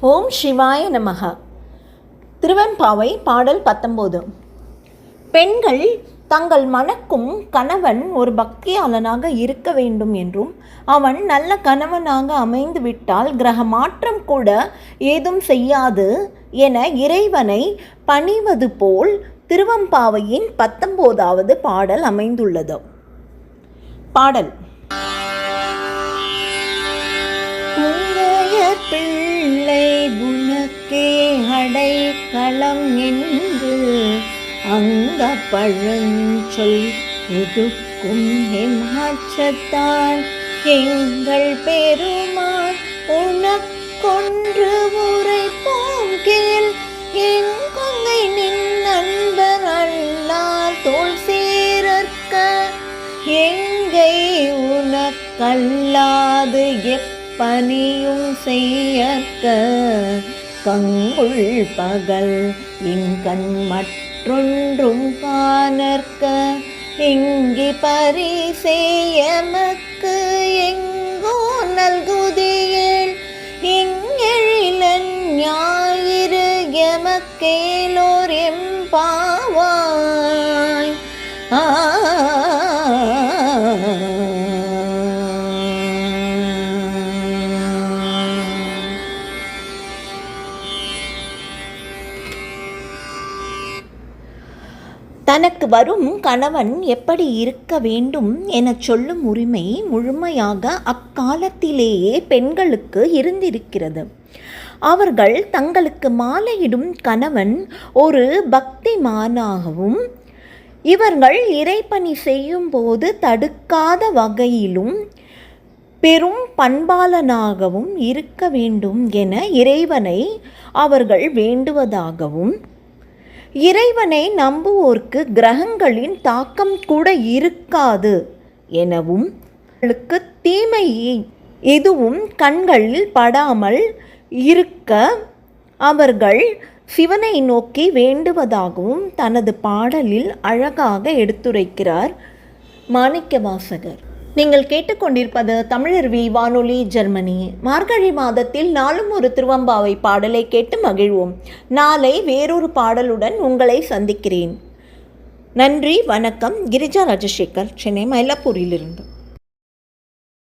ஓம் சிவாய நமக திருவெம்பாவை பாடல் பத்தொம்போது பெண்கள் தங்கள் மணக்கும் கணவன் ஒரு பக்தியாளனாக இருக்க வேண்டும் என்றும் அவன் நல்ல கணவனாக அமைந்து விட்டால் கிரக மாற்றம் கூட ஏதும் செய்யாது என இறைவனை பணிவது போல் திருவம்பாவையின் பத்தொம்போதாவது பாடல் அமைந்துள்ளது. பாடல். பிள்ளை அடைக்கலம் என்று அங்க பழஞ்சொல் உதுக்கும் எம்மாற்றத்தான் எங்கள் பெருமாள் உனக்கொன்று உரைப்போம் கேள் எங்கொங்கை நின் நண்பர் அல்லார் தோல் சேரற்க எங்கை உனக்கல்லாது எப்பனியும் செய்யற்க. கங்குள் பகல் இங்கண் மற்றொன்றும் காணற்க எங்கி பரிசெயமக்கு எங்கோ நல்குதியில் இங்கெழிலன் ஞாயிறு எமக்கேலோர் எம்பாவாய் ஆ தனக்கு வரும் கணவன் எப்படி இருக்க வேண்டும் என சொல்லும் உரிமை முழுமையாக அக்காலத்திலேயே பெண்களுக்கு இருந்திருக்கிறது. அவர்கள் தங்களுக்கு மாலையிடும் கணவன் ஒரு பக்திமானாகவும் இவர்கள் இறைப்பணி செய்யும்போது தடுக்காத வகையிலும் பெரும் பண்பாளனாகவும் இருக்க வேண்டும் என இறைவனை அவர்கள் வேண்டுவதாகவும் இறைவனை நம்புவோர்க்கு கிரகங்களின் தாக்கம் கூட இருக்காது எனவும் அவர்களுக்கு தீமை எதுவும் கண்களில் படாமல் இருக்க அவர்கள் சிவனை நோக்கி வேண்டுவதாகவும் தனது பாடலில் அழகாக எடுத்துரைக்கிறார் மாணிக்கவாசகர். நீங்கள் கேட்டுக்கொண்டிருப்பது தமிழருவி வானொலி ஜெர்மனி. மார்கழி மாதத்தில் நாளும் ஒரு திருவம்பாவை பாடலை கேட்டு மகிழ்வோம். நாளை வேறொரு பாடலுடன் உங்களை சந்திக்கிறேன். நன்றி வணக்கம். கிரிஜா ராஜசேகர் சென்னை மயிலாப்பூரிலிருந்து.